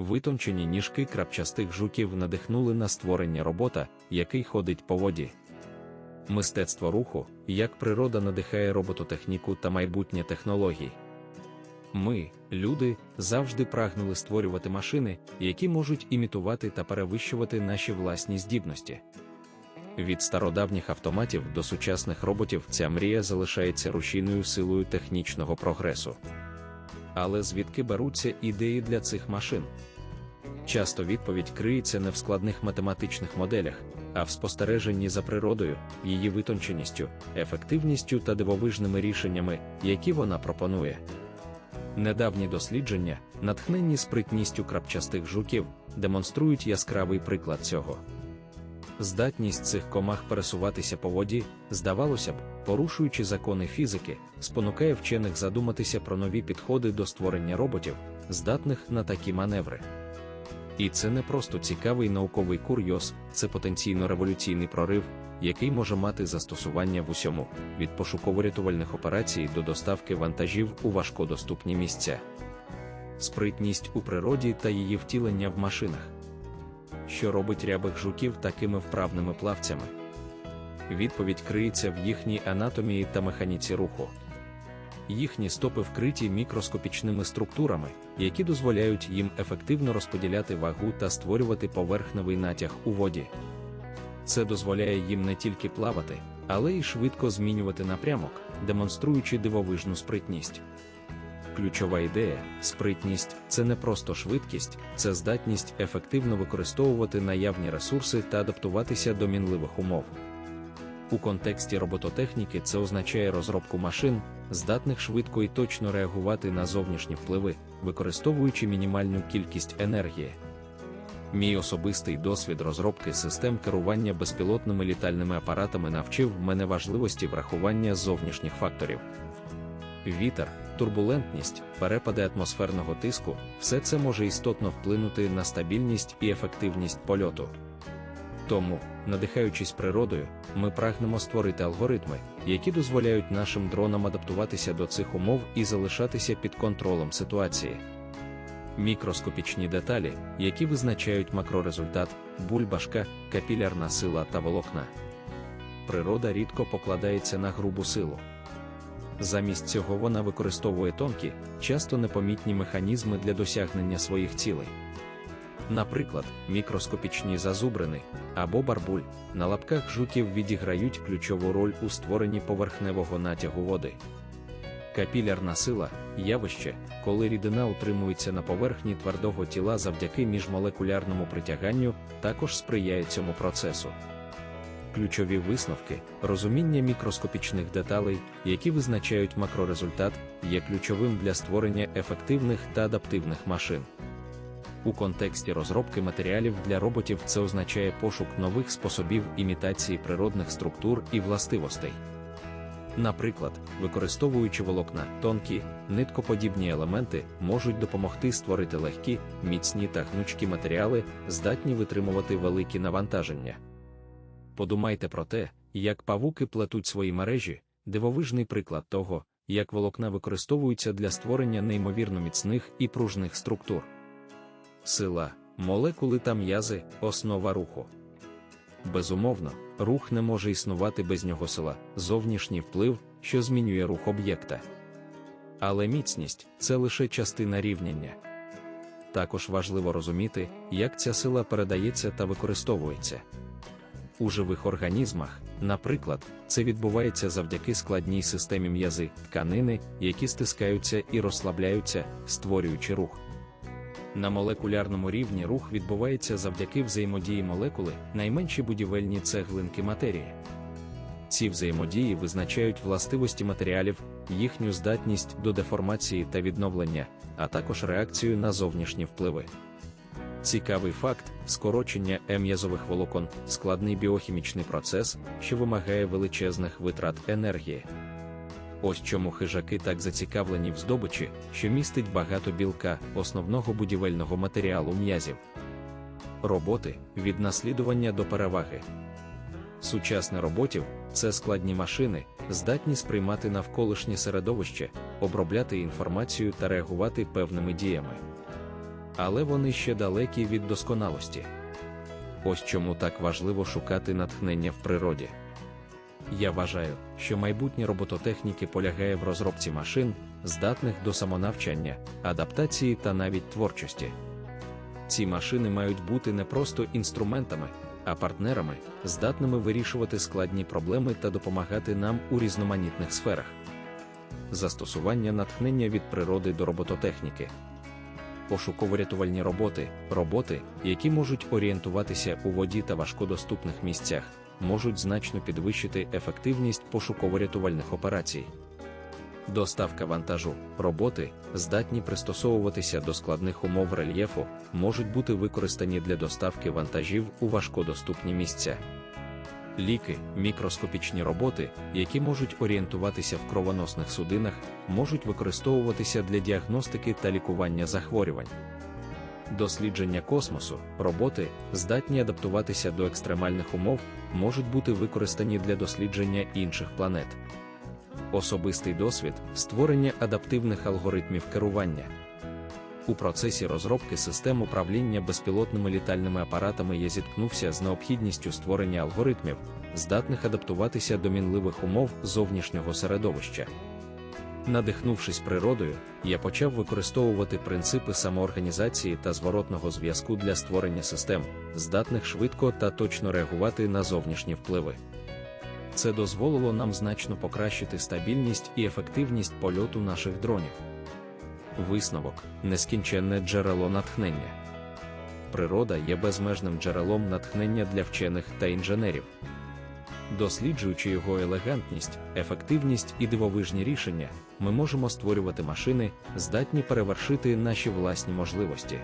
Витончені ніжки крапчастих жуків надихнули на створення робота, який ходить по воді. Мистецтво руху, як природа надихає робототехніку та майбутнє технологій. Ми, люди, завжди прагнули створювати машини, які можуть імітувати та перевищувати наші власні здібності. Від стародавніх автоматів до сучасних роботів ця мрія залишається рушійною силою технічного прогресу. Але звідки беруться ідеї для цих машин? Часто відповідь криється не в складних математичних моделях, а в спостереженні за природою, її витонченістю, ефективністю та дивовижними рішеннями, які вона пропонує. Недавні дослідження, натхненні спритністю крапчастих жуків, демонструють яскравий приклад цього. Здатність цих комах пересуватися по воді, здавалося б, порушуючи закони фізики, спонукає вчених задуматися про нові підходи до створення роботів, здатних на такі маневри. І це не просто цікавий науковий курйоз, це потенційно революційний прорив, який може мати застосування в усьому, від пошуково-рятувальних операцій до доставки вантажів у важкодоступні місця. Спритність у природі та її втілення в машинах. Що робить рябих жуків такими вправними плавцями? Відповідь криється в їхній анатомії та механіці руху. Їхні стопи вкриті мікроскопічними структурами, які дозволяють їм ефективно розподіляти вагу та створювати поверхневий натяг у воді. Це дозволяє їм не тільки плавати, але й швидко змінювати напрямок, демонструючи дивовижну спритність. Ключова ідея спритність це не просто швидкість, це здатність ефективно використовувати наявні ресурси та адаптуватися до мінливих умов. У контексті робототехніки це означає розробку машин, здатних швидко і точно реагувати на зовнішні впливи, використовуючи мінімальну кількість енергії. Мій особистий досвід розробки систем керування безпілотними літальними апаратами навчив мене важливості врахування зовнішніх факторів. Вітер, турбулентність, перепади атмосферного тиску все це може істотно вплинути на стабільність і ефективність польоту. Тому, надихаючись природою, ми прагнемо створити алгоритми, які дозволяють нашим дронам адаптуватися до цих умов і залишатися під контролем ситуації. Мікроскопічні деталі, які визначають макрорезультат, бульбашка, капілярна сила та волокна. Природа рідко покладається на грубу силу. Замість цього вона використовує тонкі, часто непомітні механізми для досягнення своїх цілей. Наприклад, мікроскопічні зазубрини або барбуль на лапках жуків відіграють ключову роль у створенні поверхневого натягу води. Капілярна сила явище, коли рідина утримується на поверхні твердого тіла завдяки міжмолекулярному притяганню, також сприяє цьому процесу. Ключові висновки, розуміння мікроскопічних деталей, які визначають макрорезультат, є ключовим для створення ефективних та адаптивних машин. У контексті розробки матеріалів для роботів це означає пошук нових способів імітації природних структур і властивостей. Наприклад, використовуючи волокна, тонкі, ниткоподібні елементи можуть допомогти створити легкі, міцні та гнучкі матеріали, здатні витримувати великі навантаження. Подумайте про те, як павуки плетуть свої мережі, дивовижний приклад того, як волокна використовуються для створення неймовірно міцних і пружних структур. Сила, молекули та м'язи основа руху. Безумовно, рух не може існувати без нього сила, зовнішній вплив, що змінює рух об'єкта. Але міцність це лише частина рівняння. Також важливо розуміти, як ця сила передається та використовується. У живих організмах, наприклад, це відбувається завдяки складній системі м'язи, тканини, які стискаються і розслабляються, створюючи рух. На молекулярному рівні рух відбувається завдяки взаємодії молекули, найменші будівельні цеглинки матерії. Ці взаємодії визначають властивості матеріалів, їхню здатність до деформації та відновлення, а також реакцію на зовнішні впливи. Цікавий факт: скорочення ем'язових волокон складний біохімічний процес, що вимагає величезних витрат енергії. Ось чому хижаки так зацікавлені в здобичі, що містить багато білка, основного будівельного матеріалу м'язів. Роботи від наслідування до переваги. Сучасне роботів це складні машини, здатні сприймати навколишнє середовище, обробляти інформацію та реагувати певними діями. Але вони ще далекі від досконалості. Ось чому так важливо шукати натхнення в природі. Я вважаю, що майбутнє робототехніки полягає в розробці машин, здатних до самонавчання, адаптації та навіть творчості. Ці машини мають бути не просто інструментами, а партнерами, здатними вирішувати складні проблеми та допомагати нам у різноманітних сферах. Застосування натхнення від природи до робототехніки. Пошуково-рятувальні роботи, роботи, які можуть орієнтуватися у воді та важкодоступних місцях, можуть значно підвищити ефективність пошуково-рятувальних операцій. Доставка вантажу, роботи, здатні пристосовуватися до складних умов рельєфу, можуть бути використані для доставки вантажів у важкодоступні місця. Ліки, мікроскопічні роботи, які можуть орієнтуватися в кровоносних судинах, можуть використовуватися для діагностики та лікування захворювань. Дослідження космосу, роботи, здатні адаптуватися до екстремальних умов, можуть бути використані для дослідження інших планет. Особистий досвід створення адаптивних алгоритмів керування. У процесі розробки систем управління безпілотними літальними апаратами я зіткнувся з необхідністю створення алгоритмів, здатних адаптуватися до мінливих умов зовнішнього середовища. Надихнувшись природою, я почав використовувати принципи самоорганізації та зворотного зв'язку для створення систем, здатних швидко та точно реагувати на зовнішні впливи. Це дозволило нам значно покращити стабільність і ефективність польоту наших дронів. Висновок нескінченне джерело натхнення. Природа є безмежним джерелом натхнення для вчених та інженерів. Досліджуючи його елегантність, ефективність і дивовижні рішення, ми можемо створювати машини, здатні перевершити наші власні можливості.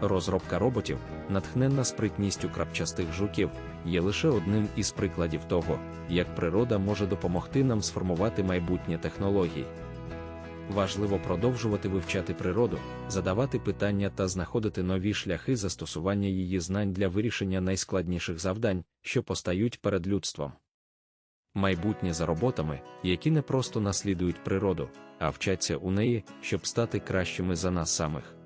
Розробка роботів, натхненна спритністю крапчастих жуків, є лише одним із прикладів того, як природа може допомогти нам сформувати майбутнє технологій. Важливо продовжувати вивчати природу, задавати питання та знаходити нові шляхи застосування її знань для вирішення найскладніших завдань, що постають перед людством. Майбутнє за роботами, які не просто наслідують природу, а вчаться у неї, щоб стати кращими за нас самих.